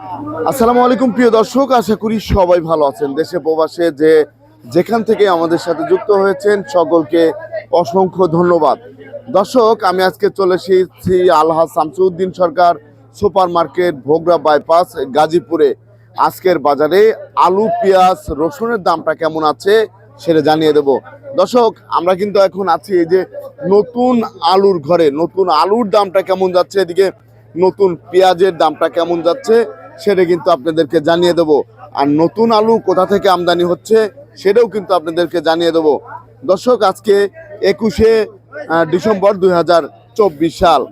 আসসালামু আলাইকুম, প্রিয় দর্শক। আশা করি সবাই ভালো আছেন। দেশে প্রবাসে যে যেখান থেকে আমাদের সাথে যুক্ত হয়েছেন, সকলকে অসংখ্য ধন্যবাদ। দর্শক, আমি আজকে চলে এসেছি Alhaj Shamsuddin Sarkar super market Bhogra bypass গাজীপুরে। আজকের বাজারে আলু, পেঁয়াজ, রসুনের দামটা কেমন আছে সেটা জানিয়ে দেব। দর্শক, আমরা কিন্তু এখন আছি এই যে নতুন আলুর ঘরে। নতুন আলুর দামটা কেমন যাচ্ছে? এদিকে নতুন পেঁয়াজের দামটা কেমন যাচ্ছে? সেটা কিন্তু আপনাদেরকে জানিয়ে দেব। আর নতুন আলু কোথা থেকে আমদানি হচ্ছে, সেটাও কিন্তু আপনাদেরকে জানিয়ে দেব। দর্শক, আজকে একুশে ডিসেম্বর দুই হাজার চব্বিশ সাল।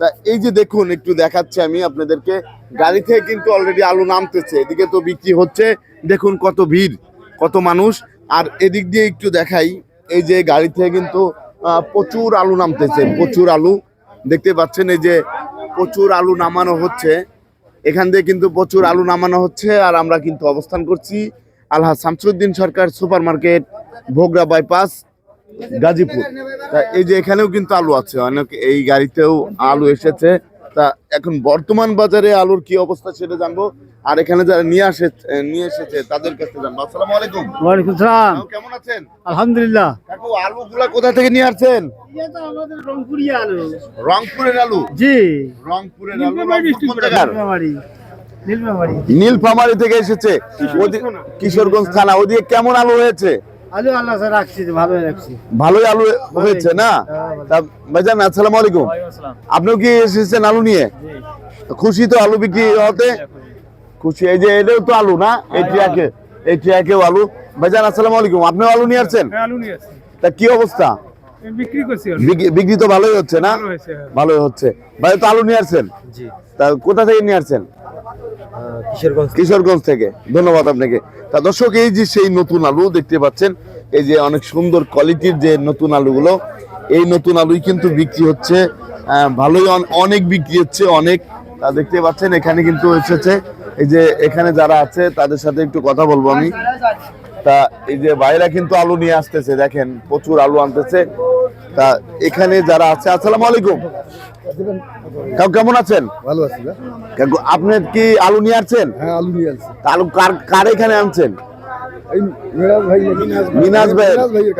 তা এই যে দেখুন, একটু দেখাচ্ছি আমি আপনাদেরকে। গাড়ি থেকে কিন্তু অলরেডি আলু নামতেছে, এদিকে তো বিক্রি হচ্ছে। দেখুন কত ভিড়, কত মানুষ। আর এদিক দিয়ে একটু দেখাই, এই যে গাড়ি থেকে কিন্তু প্রচুর আলু নামতেছে, প্রচুর আলু। দেখতে পাচ্ছেন এই যে প্রচুর আলু নামানো হচ্ছে। এখান দিয়ে কিন্তু প্রচুর আলু নামানো হচ্ছে আর আমরা কিন্তু অবস্থান করছি Alha Shamsuddin Sarkar super market Bhogra bypass, Gazipur. তা এই যে এখানেও কিন্তু আলু আছে, অনেক এই গাড়িতেও আলু এসেছে। তা এখন বর্তমান বাজারে আলুর কি অবস্থা সেটা জানব। আর এখানে যারা নিয়ে আসে নিয়ে এসেছে তাদের কাছে জানব আসসালামু আলাইকুম। ওয়ালাইকুম সালাম। কেমন আছেন? আলহামদুলিল্লাহ। কাকু আলুগুলা কোথা থেকে নিয়ে আসছেন? আমাদের রংপুরি আলু। রংপুরের আলু? জি। রংপুরের আলু নীলমাবাড়ি নীলফামারী। থেকে এসেছে। কিশোরগঞ্জ থানা। ওদিকে কেমন আলু হয়েছে? আলু আল্লাহ স্যার রাখছি ভালো রাখছি। ভালোই আলু হয়েছে না? তা ভাইজান আসসালামু আলাইকুম। আপনিও কি এসেছেন আলু নিয়ে? খুশি তো আলু বিক্রি হতে? খুশি এই যে এটাও তো আলু না? এই ট্রিয়াকে এই ট্রিয়াকেও আলু। ভাইজান আসসালামু আলাইকুম। আপনিও আলু নিয়ে আসছেন? আলু নিয়ে আসছি। তা কি অবস্থা? বিক্রি করছি বিক্রি- বিক্রি তো ভালোই হচ্ছে না? হয়েছে ভালোই হচ্ছে। ভাই তো আলু নিয়ে আসছেন? জি। তা কোথা থেকে নিয়ে আসছেন? কিশোরগঞ্জ কিশোরগঞ্জ থেকে। ধন্যবাদ আপনাকে। তা দর্শক এই যে সেই নতুন আলু দেখতে পাচ্ছেন এই যে অনেক সুন্দর কোয়ালিটির যে নতুন আলুগুলো এই নতুন আলুই কিন্তু বিক্রি হচ্ছে। ভালোই অনেক বিক্রি হচ্ছে অনেক। তা দেখতে পাচ্ছেন এখানে কিন্তু এসেছে। এই যে এখানে যারা আছে তাদের সাথে একটু কথা বলব আমি। তা এই যে বাইরা কিন্তু আলু নিয়ে আসতেছে দেখেন প্রচুর আলু আনতেছে। তা এখানে যারা আছে আসসালামু আলাইকুম। কেমন আছেন? ভালো আছি আপনি কি আলু নিয়ে আসছেন? হ্যাঁ আলু নিয়ে আসছেন আলু কার কার এখানে আনছেন? মিনাজ ভাইয়ের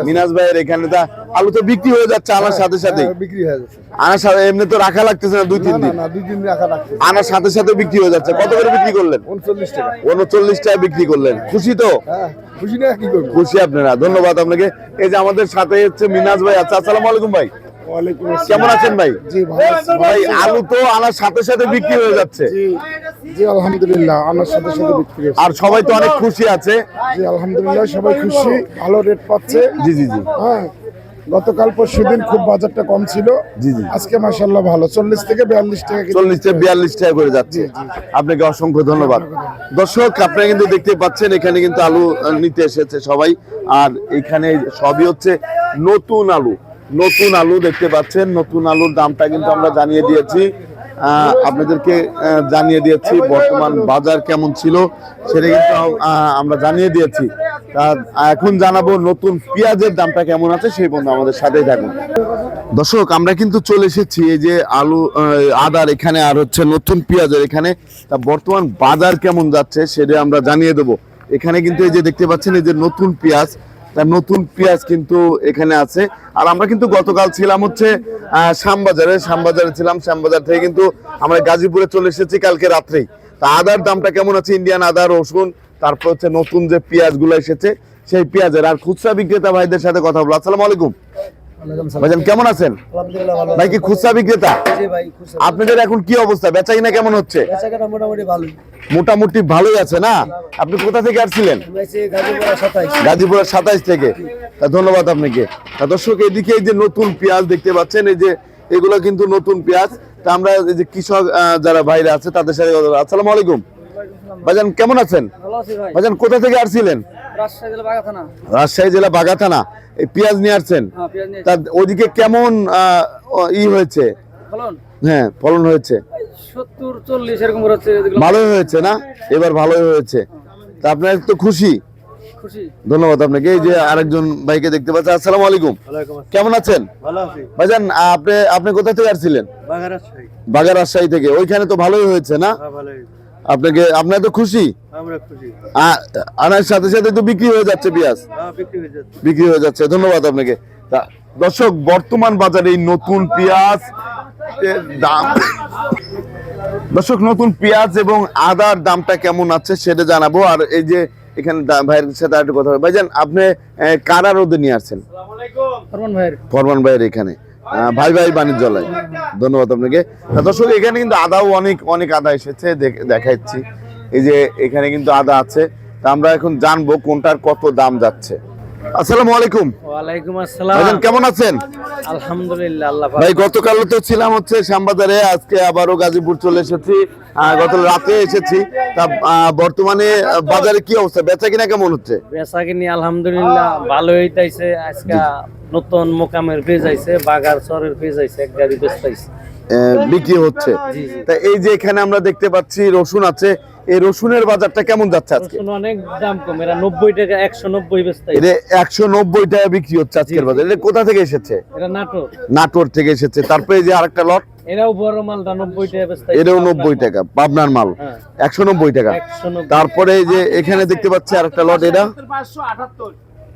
মিনাজ এখানে তা আলু তো বিক্রি হয়ে যাচ্ছে আনার সাথে সাথে। হ্যাঁ, বিক্রি হয়ে যাচ্ছে। আনার সাথে এমনি তো রাখা লাগতেছে না দুই তিন দিন। রাখা আনার সাথে সাথে বিক্রি হয়ে যাচ্ছে। কত করে বিক্রি করলেন? উনচল্লিশ টাকা। উনচল্লিশ টাকা বিক্রি করলেন। খুশি তো? হ্যাঁ খুশি না কি করব? খুশি আপনারা। ধন্যবাদ আপনাকে। এই যে আমাদের সাথে হচ্ছে মিনাজ ভাই আচ্ছা আসসালামু আলাইকুম ভাই। কেমন আছেন ভাই? জি ভাই আলু তো আনার সাথে সাথে বিক্রি হয়ে যাচ্ছে। জি জি আলহামদুলিল্লাহ আমার সাথে সাথে বিক্রি আর সবাই তো অনেক খুশি আছে। জি আলহামদুলিল্লাহ সবাই খুশি। ভালো রেট পাচ্ছে। জি জি জি। হ্যাঁ গতকাল পরশু দিন খুব বাজারটা কম ছিল। জি জি। আজকে মাসাল্লাহ ভালো। চল্লিশ থেকে বিয়াল্লিশ টাকা চল্লিশ থেকে বিয়াল্লিশ টাকা করে যাচ্ছে। আপনাকে অসংখ্য ধন্যবাদ। দর্শক আপনারা কিন্তু দেখতে পাচ্ছেন এখানে কিন্তু আলু নিতে এসেছে সবাই। আর এখানে সবই হচ্ছে নতুন আলু। নতুন আলু দেখতে পাচ্ছেন, নতুন আলুর দামটা কিন্তু আমরা জানিয়ে দিয়েছি। আপনাদেরকে জানিয়ে দিয়েছি বর্তমান বাজার কেমন ছিল, সেটা কিন্তু আমরা জানিয়ে দিয়েছি। এখন জানাব নতুন পেঁয়াজের দামটা কেমন আছে, সেই বন্ধু আমাদের সাথেই থাকুন। দর্শক, আমরা কিন্তু চলে এসেছি এই যে আলু আদার এখানে আর হচ্ছে নতুন পেঁয়াজের এখানে। তা, বর্তমান বাজার কেমন যাচ্ছে, সেটা আমরা জানিয়ে দেবো। এখানে কিন্তু এই যে দেখতে পাচ্ছেন, এই যে নতুন পেঁয়াজ নতুন পেঁয়াজ কিন্তু এখানে আছে। আর আমরা কিন্তু গতকাল ছিলাম হচ্ছে শ্যামবাজারে। শ্যামবাজারে ছিলাম, শ্যামবাজার থেকে কিন্তু আমরা গাজীপুরে চলে এসেছি কালকে রাত্রেই। তা আদার দামটা কেমন আছে? ইন্ডিয়ান আদা, রসুন, তারপর হচ্ছে নতুন যে পেঁয়াজগুলো এসেছে, সেই পেঁয়াজের। আর খুচরা বিক্রেতা ভাইদের সাথে কথা বলব। আসসালামু আলাইকুম। ভাইজান কেমন আছেন? ভাই কি খুচরা বিক্রেতা? আপনাদের এখন কি অবস্থা? বেচা কিনা কেমন হচ্ছে? মোটামুটি ভালোই। আছে না? আপনি কোথা থেকে আসছিলেন? গাজীপুরের সাতাইশ। থেকে। ধন্যবাদ আপনাকে। দর্শক এদিকে এই যে নতুন পেঁয়াজ দেখতে পাচ্ছেন এই যে এগুলো কিন্তু নতুন পেঁয়াজ। তা আমরা এই যে কৃষক যারা বাইরে আছে তাদের সাথে। আসসালামু আলাইকুম। ভাইজান কেমন আছেন? ভাইজান কোথা থেকে আসছিলেন? রাজশাহী জেলা বাগা থানা। এই পেঁয়াজ নিয়ে আসছেন? হ্যাঁ তা ওদিকে কেমন ই হয়েছে? হ্যাঁ ফলন হয়েছে। সত্তর চল্লিশ এরকম হচ্ছে ভালোই হয়েছে না? এবার ভালোই হয়েছে। তা আপনার তো খুশি? খুশি। ধন্যবাদ আপনাকে। এই যে আরেকজন ভাইকে দেখতে পাচ্ছি। আসসালামু আলাইকুম। কেমন আছেন? ভালো ভাইজান আপনি আপনি কোথা থেকে আসছিলেন? বাগা রাজশাহী। থেকে। ওইখানে তো ভালোই হয়েছে না? হ্যাঁ ভালোই আপনাকে আপনার তো খুশি? আমরা খুশি। আ- আনার সাথে সাথে তো বিক্রি হয়ে যাচ্ছে পেঁয়াজ। হ্যাঁ বিক্রি হয়ে যাচ্ছে। বিক্রি হয়ে যাচ্ছে। ধন্যবাদ আপনাকে। তা, দর্শক বর্তমান বাজারে এই নতুন পেঁয়াজ দাম দর্শক নতুন পেঁয়াজ এবং আদার দামটা কেমন আছে সেটা জানাব। আর এই যে এখানে ভাইয়ের সাথে একটু কথা হবে ভাইজান আপনি আহ, কারা রোদে নিয়ে আসছেন? ফরমান ভাইয়ের। ফরমান ভাইয়ের এখানে। ভাই ভাই বাণিজ্যালয়। ধন্যবাদ আপনাকে। দর্শক, এখানে কিন্তু আদাও অনেক অনেক আদা এসেছে, দেখ- দেখাচ্ছি। এই যে এখানে কিন্তু আদা আছে। তা আমরা এখন জানব কোনটার কত দাম যাচ্ছে। আসসালামু আলাইকুম। ওয়ালাইকুম আসসালাম। কেমন আছেন? আলহামদুলিল্লাহ আল্লাহ ভাই গতকাল তো ছিলাম হচ্ছে শ্যামবাজারে আজকে আবারও গাজীপুর চলে এসেছি। গত রাতে এসেছি। তা বর্তমানে বাজারে কি অবস্থা? বেচা কিনা কেমন হচ্ছে? বেচা কিনি আলহামদুলিল্লাহ ভালো হইতাইছে আজকে নতুন মোকামের পেজ আইছে বাগার চরের পেজ আইছে এক গাড়ি বেচতাইছে। বিক্রি হচ্ছে। তা এই যে এখানে আমরা দেখতে পাচ্ছি রসুন আছে এই রসুনের বাজারটা কেমন যাচ্ছে আজকে? অনেক দাম কম এরা নব্বই টাকা একশো নব্বই বেচতাইছে এটা একশো নব্বই টাকা বিক্রি হচ্ছে আজকের বাজারে। এটা কোথা থেকে এসেছে? এটা নাটোর। নাটোর থেকে এসেছে। তারপরে এই যে আরেকটা লট। এরাও বড় মালটা নব্বই টাকা বেচতাইছে এটাও নব্বই টাকা পাবনার মাল। হ্যাঁ। একশো নব্বই টাকা। তারপরে এই যে এখানে দেখতে পাচ্ছি আরেকটা লট এটা।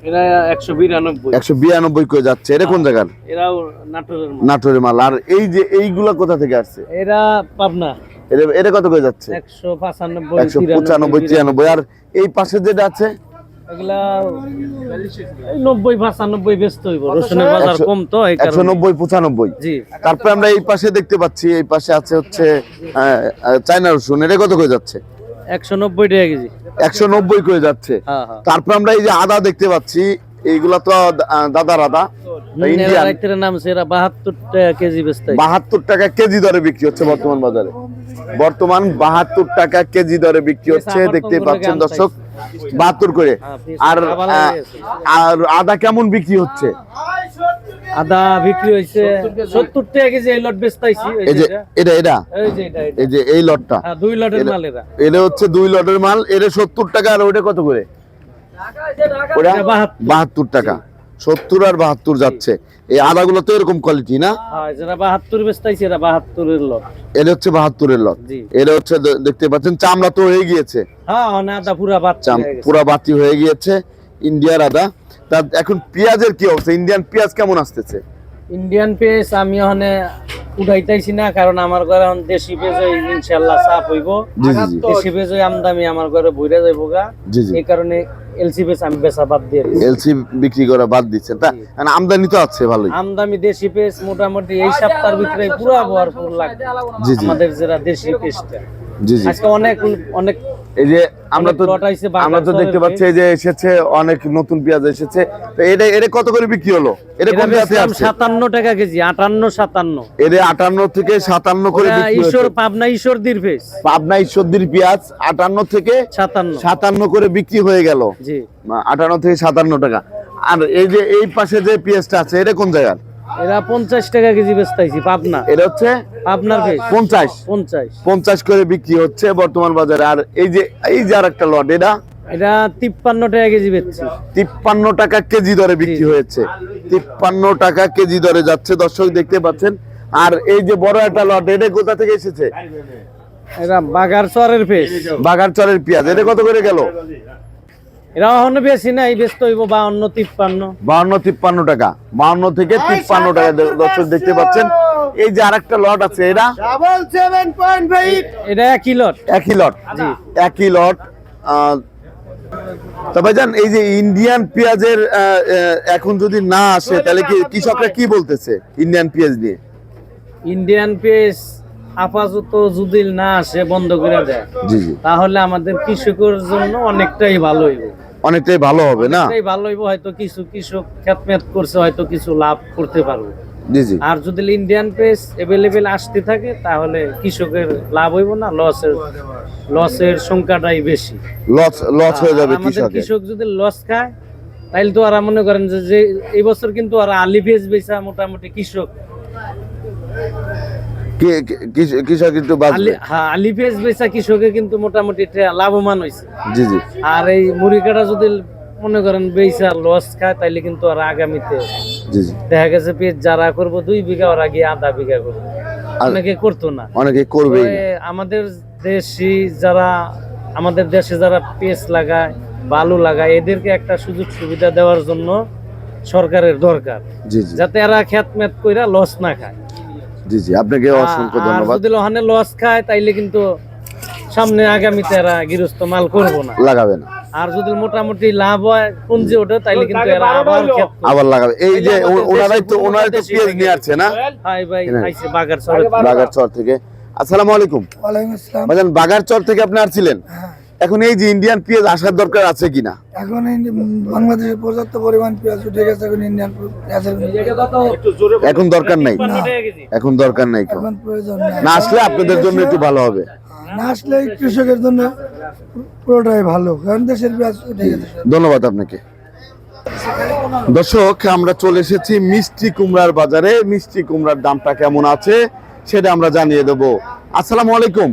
এরা একশো বিরানব্বই। একশো বিরানব্বই করে যাচ্ছে। এটা কোন জায়গার? এরাও নাটোরের মাল। নাটোরের মাল। আর এই যে এইগুলা কোথা থেকে আসছে? এরা পাবনা। এটা এটা কত করে যাচ্ছে? একশো পঁচানব্বই একশো পঁচানব্বই তিরানব্বই আর এই পাশে যেটা আছে? এগুলা ব্যস্ত হইব। রসুনের বাজার কম তো এই কারণে। জি। তারপরে আমরা এই পাশে দেখতে পাচ্ছি এই পাশে আছে হচ্ছে চায়না রসুন। এটা কত করে যাচ্ছে? একশো নব্বই টাকা কেজি। একশো নব্বই করে যাচ্ছে। হ্যাঁ হ্যাঁ। তারপর আমরা এই যে আদা দেখতে পাচ্ছি এইগুলা তো দাদা দাদার আদা ইন্ডিয়ান রাইতের নাম সেরা বাহাত্তর টাকা কেজি বেচতে। বাহাত্তর টাকা কেজি দরে বিক্রি হচ্ছে বর্তমান বাজারে। বর্তমান বাহাত্তর টাকা কেজি দরে বিক্রি হচ্ছে দেখতে পাচ্ছেন দর্শক। বাহাত্তর করে। আর আর আদা কেমন বিক্রি হচ্ছে? আদা বিক্রি হয়েছে সত্তর টাকা কেজি এই লট বেচতাইছি এই যে এটা এটা? এই যে এই লটটা? হ্যাঁ, দুই লটের মাল এটা। এটা হচ্ছে দুই লটের মাল এটা সত্তর টাকা আর ওটা কত করে? ওটা এটা 72 বাহাত্তর টাকা। সত্তর আর বাহাত্তর যাচ্ছে। এই আদাগুলো তো এরকম কোয়ালিটি না? হ্যাঁ যারা বাহাত্তর বেচতাইছে এরা বাহাত্তরের লট এটা হচ্ছে বাহাত্তরের লট এটা হচ্ছে দেখতে পাচ্ছেন চামড়া তো হয়ে গিয়েছে। হ্যাঁ আদা পুরা বাচ্চা পুরা বাতি হয়ে গিয়েছে ইন্ডিয়ার আদা। তা এখন পেঁয়াজের কি অবস্থা? ইন্ডিয়ান পেঁয়াজ কেমন আসতেছে? ইন্ডিয়ান পেজ আমি ওখানে উঠাইতাইছি না কারণ আমার ঘরে এখন দেশি পেজ ইনশাল্লাহ চাপ হইব। দেশি পেজ আমদামি আমার ঘরে বইরা যাইব গা। এই কারণে এলসি আমি বেচা বাদ দিয়ে। এলসি বিক্রি করা বাদ দিচ্ছেন। তা মানে আমদানি তো আছে ভালোই। আমদানি দেশি পেস মোটামুটি এই সপ্তাহের ভিতরে পুরো ভরপুর লাগবে। জি জি। আমাদের যেটা দেশি পেসটা জি জি। আজকে অনেক অনেক এই যে আমরা তো আমরা তো দেখতে পাচ্ছি এই যে এসেছে অনেক নতুন পেঁয়াজ এসেছে। তো এটা এটা কত করে বিক্রি হলো? এটা কোন জাতে আছে সাতান্ন টাকা কেজি আটান্ন সাতান্ন। এটা আটান্ন থেকে সাতান্ন করে ওরা বিক্রি ঈশ্বর পাবনা ঈশ্বরদীর পেজ পাবনা ঈশ্বরদীর পেঁয়াজ আটান্ন থেকে সাতান্ন। সাতান্ন করে বিক্রি হয়ে গেল। জি। আটান্ন থেকে সাতান্ন টাকা। আর এই যে এই পাশে যে পেঁয়াজটা আছে এটা কোন জায়গার? এরা পঞ্চাশ টাকা কেজি বেচতাইছি পাবনা। এটা হচ্ছে পাবনার পেজ পঞ্চাশ। পঞ্চাশ। পঞ্চাশ করে বিক্রি হচ্ছে বর্তমান বাজারে। আর এই যে এই যে আর একটা লট এটা? এটা তিপ্পান্ন টাকা কেজি বেচছি। তিপ্পান্ন টাকা কেজি দরে বিক্রি হয়েছে। তিপ্পান্ন টাকা কেজি দরে যাচ্ছে দর্শক দেখতে পাচ্ছেন। আর এই যে বড় একটা লট এটা কোথা থেকে এসেছে? এরা বাগার চরের পেজ বাগারচরের পেঁয়াজ এটা কত করে গেল? এরা এখনও বেশি নাই ব্যস্ত হইব বাউন্ন তিপ্পান্ন। বাউন্ন তিপ্পান্ন টাকা। বাউন্ন থেকে তিপ্পান্ন টাকা দর্শক দেখতে পাচ্ছেন। এই যে আরেকটা লট আছে এটা এটা একই লট একই লট একই লট আহ, তা এই যে ইন্ডিয়ান পেঁয়াজের এখন যদি না আসে তাহলে কি কৃষকরা কি বলতেছে ইন্ডিয়ান পেঁয়াজ নিয়ে? ইন্ডিয়ান পেজ আপাতত যদি না আসে বন্ধ করে দেয় তাহলে আমাদের কৃষকের জন্য অনেকটাই ভালো হইব। অনেকটাই ভালো হবে না? ভালো হইব হয়তো কিছু কৃষক খেতমেত করছে হয়তো কিছু লাভ করতে পারব। জি জি। আর যদি ইন্ডিয়ান পেজ এভেলেবেল আসতে থাকে তাহলে কৃষকের লাভ হইব না লসের লসের সংখ্যাটাই বেশি। লস লস হয়ে যাবে কৃষকের। কৃষক যদি লস খায় তাইলে তো আর মনে করেন যে এই বছর কিন্তু আর আলি পেঁয়াজ বেচা মোটামুটি কৃষক। কৃষক একটু হ্যাঁ আলি পেঁয়াজ বেচা কৃষকে কিন্তু মোটামুটি লাভবান হয়েছে জি জি। আর এই মুড়ি কাটা যদি মনে করেন বেচা লস খায় তাইলে কিন্তু আর আগামীতে জি জি। দেখা গেছে পেঁয়াজ যারা করব দুই বিঘা ওরা গিয়ে আধা বিঘা করব। অনেকে করতো না। অনেকে। তবে আমাদের দেশি যারা আমাদের দেশে যারা পেস লাগায় বালু লাগায় এদেরকে একটা সুযোগ সুবিধা দেওয়ার জন্য সরকারের দরকার। যাতে এরা খ্যাত ম্যাত কইরা লস না খায়। জি জি আপনাকে অসংখ্য ধন্যবাদ। যদি ওখানে লস খায় তাইলে কিন্তু সামনে আগামীতে এরা গৃহস্থ মাল করব না। লাগাবে না। আর যদি মোটামুটি লাভ হয় পুঞ্জি ওঠে তাইলে কিন্তু এরা আবার আবার লাগাবে। এই যে ওনারাই তো ওনারাই তো পেঁয়াজ নিয়ে আসছে না? হাই ভাই এখানে। আইছে বাগার চরে বাগারচর থেকে। আসসালামু আলাইকুম। ওয়ালাইকুম আসসালাম। ভাইজান বাগারচর থেকে আপনি আসছিলেন? হ্যাঁ। এখন এই যে ইন্ডিয়ান পেঁয়াজ আসার দরকার আছে কিনা? এখন বাংলাদেশে পর্যাপ্ত পরিমাণ পেঁয়াজ উঠে গেছে এখন ইন্ডিয়ান এখন দরকার নাই? এখন দরকার নাই এখন প্রয়োজন নেই। না আসলে আপনাদের জন্য একটু ভালো হবে। না আসলে কৃষকের জন্য পুরোটাই ভালো কারণ দেশের পেঁয়াজ উঠে গেছে। ধন্যবাদ আপনাকে। দর্শক আমরা চলে এসেছি মিষ্টি কুমড়ার বাজারে। মিষ্টি কুমড়ার দামটা কেমন আছে সেটা আমরা জানিয়ে দেবো। আসসালামু আলাইকুম।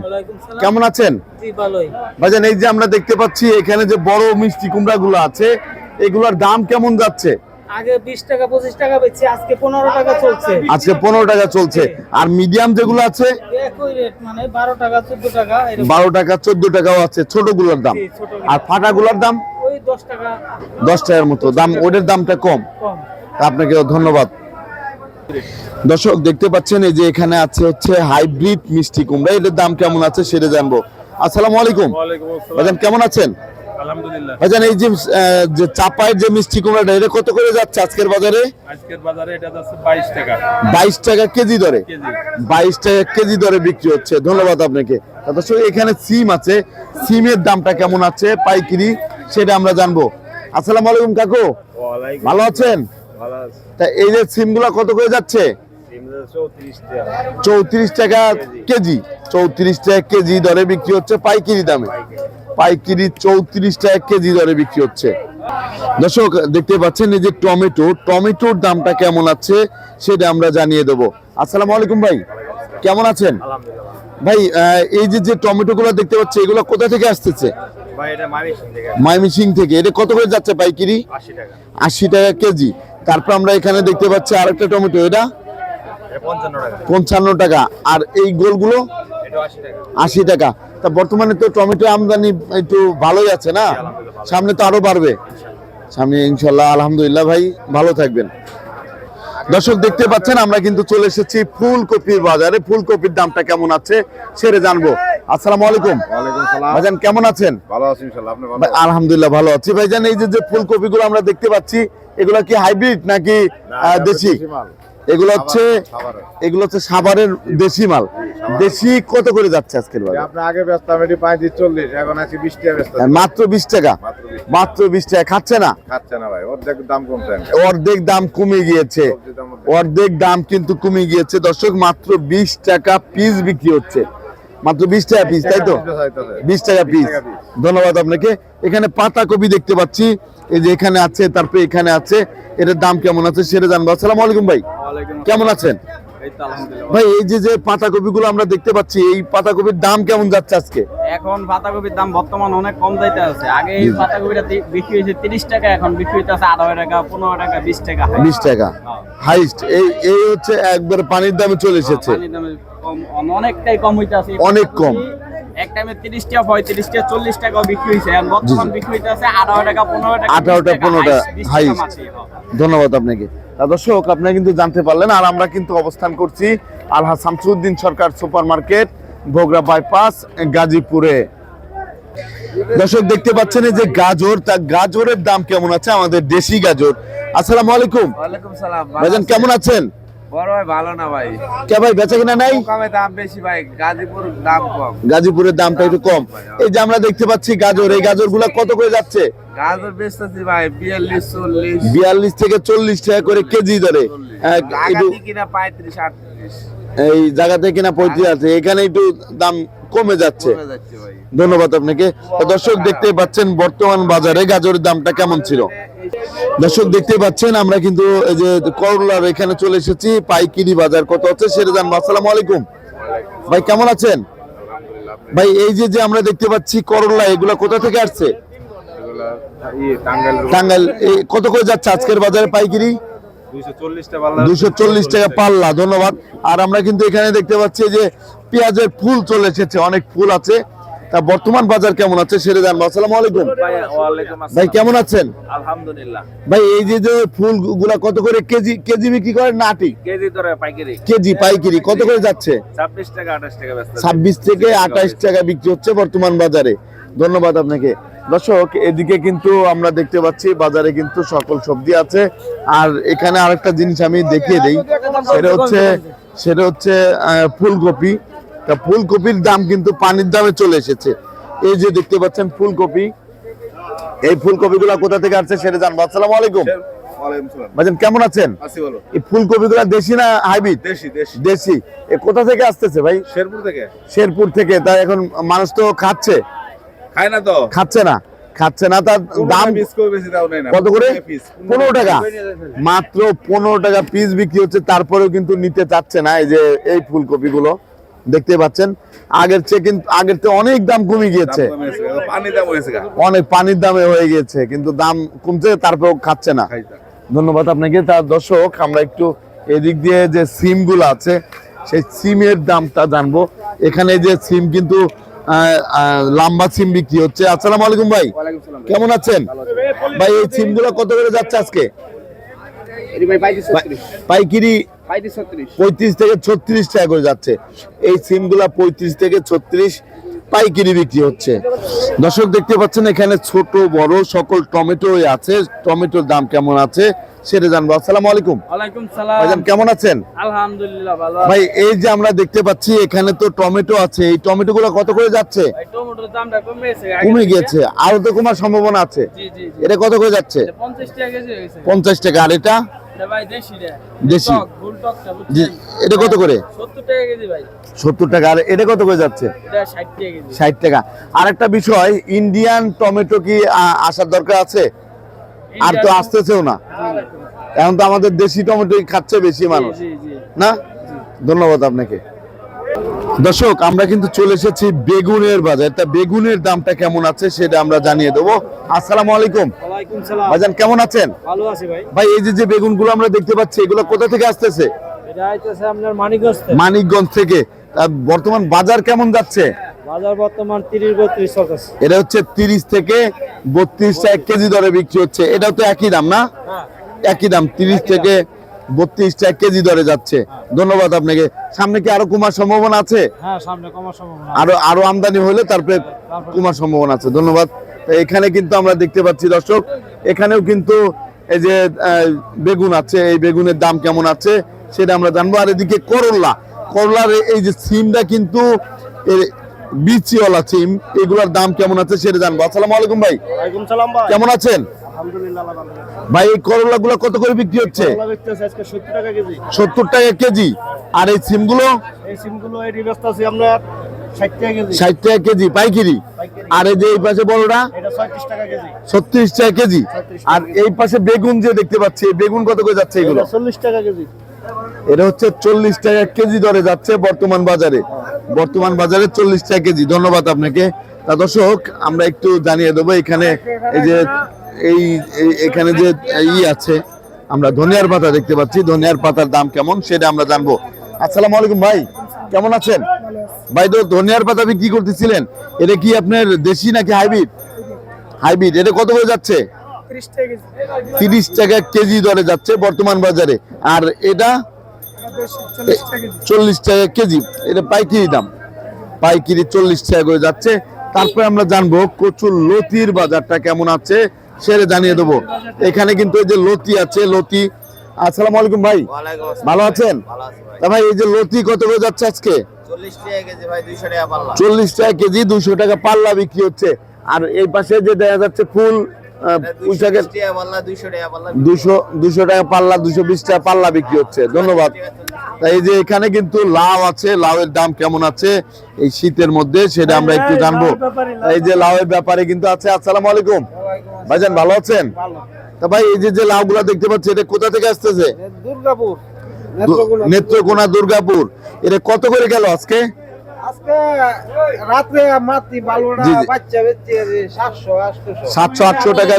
কেমন আছেন? ভাইজান এই যে আমরা দেখতে পাচ্ছি এখানে যে বড় মিষ্টি কুমড়া গুলো আছে এগুলোর দাম কেমন যাচ্ছে? আগে টাকা পঁচিশ টাকা বেচছি আজকে পনেরো টাকা চলছে। আজকে পনেরো টাকা চলছে। আর মিডিয়াম যেগুলো আছে? একই রেট মানে বারো টাকা টাকাও আছে ছোটগুলোর দাম আর ফাটা গুলোর দাম? ওই টাকা। দশ টাকার মতো। দাম ওটার দামটা কম। কম। আপনাকে ধন্যবাদ। দর্শক দেখতে পাচ্ছেন এই যে এখানে আছে হচ্ছে হাইব্রিড মিষ্টি কুমড়া। এটার দাম কেমন আছে সেটা জানব। আসসালামু আলাইকুম। ভাইজান কেমন আছেন? আলহামদুলিল্লাহ। ভাইজান এই যে যে চাপায়ের যে মিষ্টি কুমড়াটা এটা কত করে যাচ্ছে আজকের বাজারে? আজকের বাজারে এটা যাচ্ছে বাইশ টাকা। কেজি দরে? কেজি। বাইশ টাকা কেজি দরে বিক্রি হচ্ছে। ধন্যবাদ আপনাকে। দর্শক এখানে সিম আছে। সিমের দামটা কেমন আছে? পাইকারি সেটা আমরা জানব। আসসালামু আলাইকুম কাকু। ভালো আছেন? তা এই যে সিম কত করে যাচ্ছে? চৌত্রিশ টাকা। কেজি। চৌত্রিশ টাকা কেজি দরে বিক্রি হচ্ছে পাইকারি দামে। পাইকারি চৌত্রিশ টাকা কেজি দরে বিক্রি হচ্ছে। দর্শক দেখতে পাচ্ছেন এই যে টমেটো। টমেটোর দামটা কেমন আছে সেটা আমরা জানিয়ে দেবো। আসসালামু আলাইকুম ভাই। কেমন আছেন? ভাই এই যে যে টমেটো গুলো দেখতে পাচ্ছি এগুলো কোথা থেকে আসতেছে? মাইমিসিং থেকে এটা কত করে যাচ্ছে পাইকারি? আশি টাকা কেজি। তারপর আমরা এখানে দেখতে পাচ্ছি আরেকটা টমেটো এটা? পঞ্চান্ন টাকা। আর এই গোলগুলো? আশি টাকা। তা বর্তমানে তো টমেটো আমদানি একটু ভালোই আছে না? সামনে তো আরও বাড়বে। সামনে ইনশাল্লাহ আলহামদুলিল্লাহ ভাই ভালো থাকবেন। দর্শক দেখতে পাচ্ছেন আমরা কিন্তু চলে এসেছি ফুলকপির বাজারে। ফুলকপির দামটা কেমন আছে সেটা জানব। আসসালামু আলাইকুম। ভাইজান কেমন আছেন? ভালো আছি ইনশাল্লাহ আপনি ভালো আলহামদুলিল্লাহ ভালো আছি। ভাইজান এই যে যে ফুলকপি আমরা দেখতে পাচ্ছি এগুলো কি হাইব্রিড নাকি দেশি? এগুলো হচ্ছে এগুলো হচ্ছে সাভারের দেশি মাল। দেশি কত করে যাচ্ছে আজকের বাজারে? আপনি আগে ব্যস্ত এটি পঁয়ত্রিশ চল্লিশ এখন আছি বিশ টাকা ব্যস্ত। মাত্র বিশ টাকা। মাত্র 20 টাকা। খাচ্ছে না? খাচ্ছে না ভাই অর্ধেক দাম কমছে অর্ধেক দাম কমে গিয়েছে। অর্ধেক। অর্ধেক দাম কিন্তু কমে গিয়েছে। দর্শক মাত্র বিশ টাকা পিস বিক্রি হচ্ছে। মাত্র বিশ টাকা পিস তাই তো? বিশ টাকা পিস ধন্যবাদ আপনাকে। এখানে পাতা কপি দেখতে পাচ্ছি। এই যে এখানে আছে তারপরে এখানে আছে। এটার দাম কেমন আছে সেটা জানব। আসসালাম আলাইকুম ভাই। কেমন আছেন? ভাই এই যে যে পাতা কপি গুলো আমরা দেখতে পাচ্ছি এই পাতাকপির দাম কেমন যাচ্ছে আজকে? এখন পাতাকপির দাম বর্তমান অনেক কম যাইতে আছে। আগে এই পাতাকপিটা বিক্রি হয়েছে তিরিশ টাকা এখন বিক্রি হইতে আছে আঠারো টাকা পনেরো টাকা বিশ টাকা। বিশ টাকা। হাইস্ট। এই এই হচ্ছে একবার পানির দামে চলে এসেছে। অন- অনেকটাই কম হইতে আছে অনেক কম। এক টাইমে তিরিশ টাকা পঁয়ত্রিশ টাকা চল্লিশ টাকাও বিক্রি এখন বর্তমান বিক্রি হইতে আছে আঠারো টাকা পনেরো টাকা 18 টাকা, 15 টাকা, হ্যাঁ। ধন্যবাদ আপনাকে। দর্শক আপনারা কিন্তু জানতে পারলেন আর আমরা কিন্তু অবস্থান করছি Alha Shamsuddin Sarkar super market Bhogra bypass গাজীপুরে। দর্শক দেখতে পাচ্ছেন যে গাজর তা গাজরের দাম কেমন আছে? আমাদের দেশি গাজর। আসসালামু আলাইকুম। ওয়ালাইকুম সালাম ভাইজান কেমন আছেন? বড় ভাই ভালো না ভাই। কে ভাই বেচা কিনা নাই? কমে দাম বেশি ভাই গাজীপুর দাম কম। গাজীপুরের দামটা একটু কম। এই যে আমরা দেখতে পাচ্ছি গাজর এই কত করে যাচ্ছে? গাজর বেচতেছি ভাই বিয়াল্লিশ চল্লিশ। বিয়াল্লিশ থেকে চল্লিশ টাকা করে কেজি ধরে। একটু কিনা আটত্রিশ। এই জায়গাতে কিনা পঁয়ত্রিশ আছে। এখানে একটু দাম কমে যাচ্ছে। ধন্যবাদ আপনাকে। দর্শক দেখতে পাচ্ছেন বর্তমান বাজারে গাজরের দামটা কেমন ছিল? দর্শক দেখতে পাচ্ছেন, আমরা কিন্তু এই যে করলার এখানে চলে এসেছি, পাইকিরি বাজার কত হচ্ছে সেটা জানব। আসসালামু আলাইকুম। ভাই, কেমন আছেন? ভাই, এই যে যে আমরা দেখতে পাচ্ছি করলা, এগুলা কোথা থেকে আসছে? টাঙ্গাইল কত করে যাচ্ছে আজকের বাজারে পাইকিরি? দুশো চল্লিশ টাকা পাল্লা, ধন্যবাদ। আর আমরা কিন্তু এখানে দেখতে পাচ্ছি যে পেঁয়াজের ফুল চলে এসেছে, অনেক ফুল আছে। তা বর্তমান বাজার কেমন আছে সেটা জানব। আসসালামু আলাইকুম। ভাই কেমন আছেন? আলহামদুলিল্লাহ। ভাই এই যে যে ফুলগুলা কত করে কেজি কেজি বিক্রি করেন না আটি কেজি ধরে পাইকারি। কেজি পাইকারি কত করে যাচ্ছে? ছাব্বিশ টাকা আঠাশ টাকা ব্যস্ত ছাব্বিশ থেকে আঠাশ টাকা বিক্রি হচ্ছে বর্তমান বাজারে। ধন্যবাদ আপনাকে। দর্শক এদিকে কিন্তু আমরা দেখতে পাচ্ছি বাজারে কিন্তু সকল সবজি আছে। আর এখানে আরেকটা জিনিস আমি দেখিয়ে দেই। সেটা হচ্ছে সেটা হচ্ছে আহ, ফুলকপি। তা ফুলকপির দাম কিন্তু পানির দামে চলে এসেছে। এই যে দেখতে পাচ্ছেন ফুলকপি এই ফুলকপিগুলো কোথা থেকে আসছে সেটা জানব। আসসালামু আলাইকুম। ভাইজান কেমন আছেন? এই ফুলকপিগুলো দেশি না হাইব্রিড? দেশি এ কোথা থেকে আসতেছে ভাই? শেরপুর থেকে। শেরপুর থেকে। তাই এখন মানুষ তো খাচ্ছে। খায় না তো। খাচ্ছে না। খাচ্ছে না তার দাম কত করে? পনেরো টাকা। মাত্র পনেরো টাকা পিস বিক্রি হচ্ছে তারপরেও কিন্তু নিতে চাচ্ছে না এই যে এই ফুলকপি গুলো দেখতে পাচ্ছেন। আগের চেয়ে কিন্তু আগের চেয়ে অনেক দাম কমে গিয়েছে। অনেক পানির দামে হয়ে গিয়েছে কিন্তু দাম কমছে তারপরেও খাচ্ছে না। ধন্যবাদ আপনাকে। তার দর্শক আমরা একটু এদিক দিয়ে যে সিমগুলো আছে সেই সিমের দামটা জানব। এখানে যে সিম কিন্তু লম্বা সিম বিক্রি হচ্ছে। আসসালামু আলাইকুম ভাই। কেমন আছেন? ভাই এই সিমগুলো কত করে যাচ্ছে আজকে? পাইকিরি পঁয়ত্রিশ থেকে ছত্রিশ টাকা করে যাচ্ছে। এই সিমগুলা পঁয়ত্রিশ থেকে ছত্রিশ পাইকিরি বিক্রি হচ্ছে। দর্শক দেখতে পাচ্ছেন এখানে ছোট বড় সকল টমেটো আছে। টমেটোর দাম কেমন আছে সেটা জানব। আসসালামু আলাইকুম। ভাইজান কেমন আছেন? আলহামদুলিল্লাহ ভালো ভাই এই যে আমরা দেখতে পাচ্ছি এখানে তো টমেটো আছে। এই টমেটো গুলো কত করে যাচ্ছে? ভাই টমেটোর দামটা কমে গেছে। আরও তো কমার সম্ভাবনা আছে। জি জি জি। এটা কত করে যাচ্ছে? পঞ্চাশ টাকা। আর এটা? দেশি এটা কত করে? সত্তর টাকা আর এটা কত করে যাচ্ছে? ষাট টাকা কেজি। আর একটা বিষয় ইন্ডিয়ান টমেটো কি আসার দরকার আছে? আর তো আসতেছেও না। এখন তো আমাদের দেশি টমেটোই খাচ্ছে বেশি মানুষ। না? ধন্যবাদ আপনাকে। দর্শক আমরা কিন্তু চলে এসেছি বেগুনের বাজার। তা বেগুনের দামটা কেমন আছে সেটা আমরা জানিয়ে দেবো। আসসালামু আলাইকুম। ভাইজান কেমন আছেন? ভালো আছি ভাই। ভাই এই যে যে বেগুনগুলো আমরা দেখতে পাচ্ছি এগুলো কোথা থেকে আসতেছে? মানিকগঞ্জ থেকে। বর্তমান বাজার কেমন যাচ্ছে? বাজার বর্তমান তিরিশ বত্রিশ চলতেছে। এটা হচ্ছে তিরিশ থেকে বত্রিশ টাকা কেজি দরে বিক্রি হচ্ছে। এটাও তো একই দাম না? হ্যাঁ। একই দাম তিরিশ থেকে বত্রিশ টাকা কেজি দরে যাচ্ছে। ধন্যবাদ আপনাকে। সামনে কি আরও কমার সম্ভাবনা আছে? হ্যাঁ সামনে কমার সম্ভাবনা আরও আরও আমদানি হলে তারপরে কমার সম্ভাবনা আছে। ধন্যবাদ। এখানে কিন্তু আমরা দেখতে পাচ্ছি দর্শক এখানেও কিন্তু এই যে বেগুন আছে। এই বেগুনের দাম কেমন আছে সেটা আমরা জানব। আর এদিকে করলা। করলার এই যে সিমটা কিন্তু বিচিওয়ালা সিম। এগুলোর দাম কেমন আছে সেটা জানব। আসসালামু আলাইকুম ভাই। সালাম কেমন আছেন? ভাই এই করলা গুলো কত করে বিক্রি হচ্ছে? সত্তর টাকা কেজি। আর এই সিমগুলো ষাট টাকা কেজি। পাইকারি। আর এই যে এই পাশে বড়টা? এটা টাকা কেজি। ছত্রিশ টাকা কেজি। আর এই পাশে বেগুন যে দেখতে পাচ্ছি বেগুন কত করে যাচ্ছে এগুলো? চল্লিশ টাকা কেজি। এটা হচ্ছে চল্লিশ টাকা কেজি দরে যাচ্ছে বর্তমান বাজারে। বর্তমান বাজারে চল্লিশ টাকা কেজি। ধন্যবাদ আপনাকে। তা দর্শক আমরা একটু জানিয়ে দেবো এখানে এই যে এই এখানে যে ই আছে আমরা ধনিয়ার পাতা দেখতে পাচ্ছি। ধনিয়ার পাতার দাম কেমন সেটা আমরা জানব। আসসালামু আলাইকুম ভাই কেমন আছেন? ভাই তো ধনিয়ার পাতা বিক্রি করতেছিলেন? এটা কি আপনার দেশি নাকি হাইব্রিড? হাইব্রিড এটা কত করে যাচ্ছে? তিরিশ টাকা কেজি। দরে যাচ্ছে বর্তমান বাজারে। আর এটা? চল্লিশ টাকা কেজি। এটা পাইকারি দাম। পাইকিরি চল্লিশ টাকা করে যাচ্ছে। তারপরে আমরা জানব কচুর লতির বাজারটা কেমন আছে। সেটা জানিয়ে দেবো। এখানে কিন্তু এই যে লতি আছে লতি। আসসালামু আলাইকুম ভাই। ভালো আছেন? তা ভাই এই যে লতি কত করে যাচ্ছে আজকে? চল্লিশ টাকা কেজি দুইশো টাকা পাল্লা। বিক্রি হচ্ছে। আর এই পাশে যে দেখা যাচ্ছে ফুল দুশো দুশো টাকা পাল্লা দুশো বিশ টাকা পাল্লা বিক্রি হচ্ছে। ধন্যবাদ। এই যে এখানে কিন্তু লাউ আছে। লাউয়ের দাম কেমন আছে? এই শীতের মধ্যে সেটা আমরা একটু জানব। এই যে লাউয়ের ব্যাপারে কিন্তু আছে। আসসালামু আলাইকুম। ভাইজান ভালো আছেন? তা ভাই এই যে যে লাউগুলা দেখতে পাচ্ছি এটা কোথা থেকে আসতেছে? দুর্গাপুর নেত্রকোনা। দুর্গাপুর। এটা কত করে গেল আজকে? সাতশো আটশো টাকা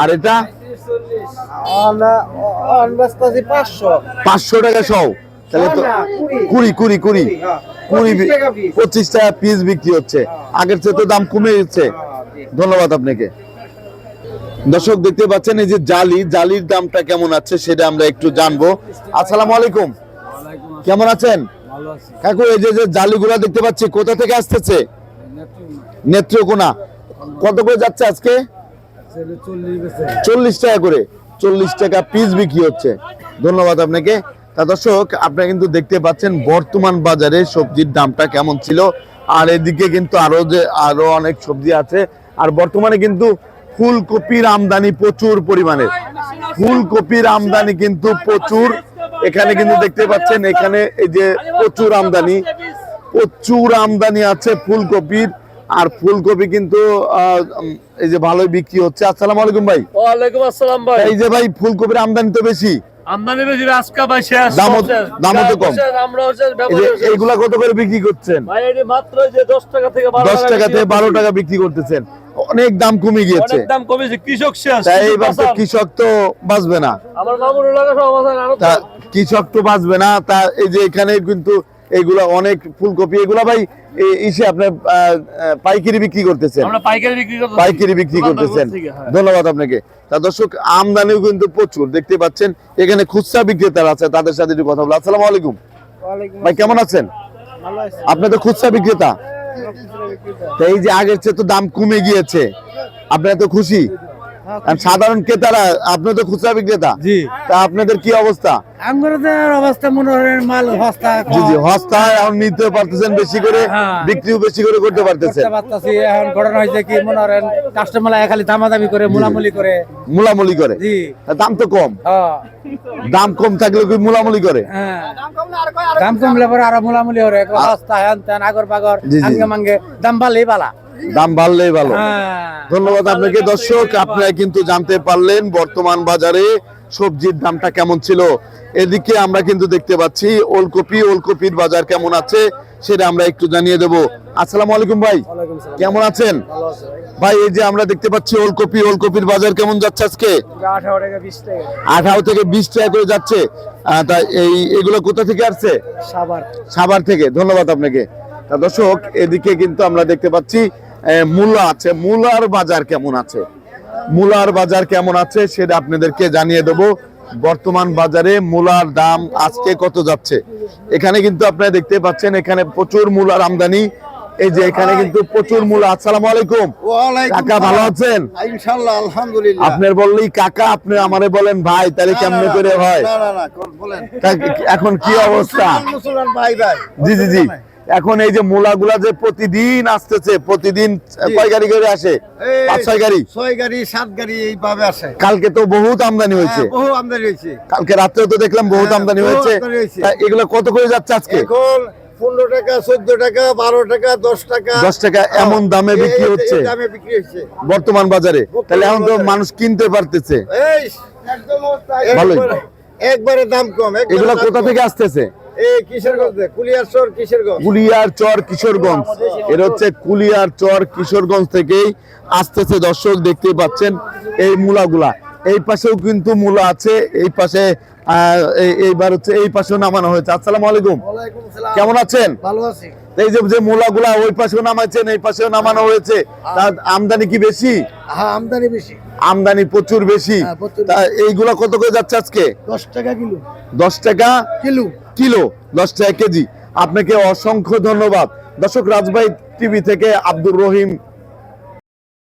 আর এটা? পাঁচশো। টাকা সহ তাহলে তো কুড়ি। কুড়ি কুড়ি কুড়ি। পঁচিশ টাকা পিস। বিক্রি হচ্ছে। আগের চেয়ে তো দাম কমে যাচ্ছে ধন্যবাদ আপনাকে। দর্শক দেখতে পাচ্ছেন এই যে জালি জালির দামটা কেমন আছে সেটা আমরা একটু জানব। আসসালামু আলাইকুম। কেমন আছেন? কাকু এই যে যে জালিগুলা দেখতে পাচ্ছি কোথা থেকে আসতেছে? নেত্রকোনা। কত করে যাচ্ছে আজকে? চল্লিশ টাকা করে। চল্লিশ টাকা পিস বিক্রি হচ্ছে। ধন্যবাদ আপনাকে। তা দর্শক আপনারা কিন্তু দেখতে পাচ্ছেন বর্তমান বাজারে সবজির দামটা কেমন ছিল। আর এদিকে কিন্তু আরও যে আরও অনেক সবজি আছে। আর বর্তমানে কিন্তু ফুলকপির আমদানি প্রচুর পরিমাণে। ফুলকপির আমদানি কিন্তু প্রচুর। এখানে কিন্তু দেখতে পাচ্ছেন এখানে এই যে প্রচুর আমদানি। প্রচুর আমদানি আছে ফুলকপির। আর ফুলকপি কিন্তু এই যে ভালোই বিক্রি হচ্ছে। আসসালামু আলাইকুম ভাই। ওয়ালাইকুম আসসালাম ভাই। এই যে ভাই ফুলকপির আমদানি তো বেশি। আমদানি বেশি আজকা ভাই শেষ শেষ। দামও তো কম। আমরা হচ্ছে এইগুলা কত করে বিক্রি করছেন? ভাই এটি মাত্র যে দশ টাকা থেকে বারো দশ টাকা থেকে বারো টাকা বিক্রি করতেছেন। অনেক দাম কমে গিয়েছে। দাম কমেছে কৃষক শেষ এইবার তো কৃষক তো বাঁচবে না। আমার মামুর এলাকা কৃষক তো বাঁচবে না তা এই যে এখানে কিন্তু এগুলা অনেক ফুলকপি এগুলা ভাই এ- ইসে আপনার পাইকারি বিক্রি করতেছেন। আমরা পাইকারি বিক্রি করতেছেন। হ্যাঁ। ধন্যবাদ আপনাকে। তা দর্শক আমদানিও কিন্তু প্রচুর দেখতে পাচ্ছেন এখানে খুচরা বিক্রেতারা আছে তাদের সাথে একটু কথা বলো আসসালামু আলাইকুম। ভাই কেমন আছেন? আপনি তো খুচরা বিক্রেতা? এই যে আগের চেয়ে তো দাম কমে গিয়েছে। আপনারা তো খুশি? সাধারণ ক্রেতারা আপনি তো খুচরা বিক্রেতা। জি। তা আপনাদের কি অবস্থা? আঙ্গুরদের অবস্থা মনে করেন মাল হস্তা জি জি হস্তা এখন নিতে পারতেছেন বেশি করে হ্যাঁ। বিক্রিও বেশি করে করতে পারতেছেন। পারতাছি এখন ঘটনা হয়েছে কি মনে করেন কাস্টমার খালি দামাদামি করে মুলামুলি করে। মুলামুলি করে। জি। দাম তো কম। হ্যাঁ। দাম কম থাকলে কি মুলামুলি করে? হ্যাঁ। দাম কমলে পরে আরও মুলামুলি করে হস্তা হ্যান ত্যান আগর পাগর। আঙ্গে মাঙ্গে দাম ভালোই বালা। দাম বাড়লেই ভালো। হ্যাঁ। ধন্যবাদ আপনাকে। দর্শক আপনারা কিন্তু জানতে পারলেন বর্তমান বাজারে সবজির দামটা কেমন ছিল। এদিকে আমরা কিন্তু দেখতে পাচ্ছি ওলকপি ওলকপির বাজার কেমন আছে সেটা আমরা একটু জানিয়ে দেব। আসসালামু আলাইকুম ভাই। কেমন আছেন? ভাই। এই যে আমরা দেখতে পাচ্ছি ওলকপি ওলকপির বাজার কেমন যাচ্ছে আজকে? আঠারো থেকে বিশ টাকা করে যাচ্ছে। আহ, তা এই এগুলো কোথা থেকে আসছে? সাবার থেকে। ধন্যবাদ আপনাকে। দর্শক এদিকে কিন্তু আমরা দেখতে পাচ্ছি মূলা আছে। মূলার বাজার কেমন আছে? মূলার বাজার কেমন আছে সেটা আপনাদেরকে জানিয়ে দেব। বর্তমান বাজারে মূলার দাম আজকে কত যাচ্ছে? এখানে কিন্তু আপনারা দেখতে পাচ্ছেন এখানে প্রচুর মূলার আমদানি। এই যে এখানে কিন্তু প্রচুর মূলা। আসসালামু আলাইকুম। কাকা ভালো আছেন? আলহামদুলিল্লাহ। আপনার বললেই কাকা আপনি আমারে বলেন ভাই তাহলে কেমনে করে হয়? এখন কি অবস্থা? ভাই ভাই। জি জি জি। এখন এই যে মূলাগুলা যে প্রতিদিন আসতেছে প্রতিদিন কয় গাড়ি করে আসে? পাঁচ ছয় গাড়ি? ছয় গাড়ি সাত গাড়ি এইভাবে আসে। কালকে তো বহুত আমদানি হয়েছে। হ্যাঁ, বহু আমদানি হয়েছে। কালকে রাত্রেও তো দেখলাম বহুত হ্যাঁ, আমদানি হয়েছে। হয়েছে। এগুলো কত করে যাচ্ছে আজকে? এখন পনেরো টাকা চোদ্দ টাকা বারো টাকা দশ টাকা। দশ টাকা এমন দামে বিক্রি হচ্ছে। দামে বিক্রি হচ্ছে। বর্তমান বাজারে। তাহলে এখন তো মানুষ কিনতে পারতেছে। একবারে দাম কম এগুলো কোথা থেকে আসতেছে? এই কিশোরগঞ্জ কুলিয়ারচর কিশোরগঞ্জ। কুলিয়ার চর কিশোরগঞ্জ। এর হচ্ছে কুলিয়ার চর কিশোরগঞ্জ থেকেই আসতেছে দর্শক দেখতে পাচ্ছেন এই মূলাগুলা। এই পাশেও কিন্তু মূলা আছে এই পাশে এইবার হচ্ছে এই পাশেও নামানো হয়েছে। আসসালামু আলাইকুম। কেমন আছেন? ভালো আছি। এই যে যে মূলাগুলা ওই পাশেও নামাচ্ছেন এই পাশেও নামানো হয়েছে তার আমদানি কি বেশি? হ্যাঁ আমদানি বেশি। আমদানি প্রচুর বেশি। হ্যাঁ, তা এইগুলা কত করে যাচ্ছে আজকে? দশ টাকা কিলো। দশ টাকা? কিলো। কিলো দশ টাকা কেজি। আপনাকে অসংখ্য ধন্যবাদ। দর্শক রাজবাই টিভি থেকে আব্দুর রহিম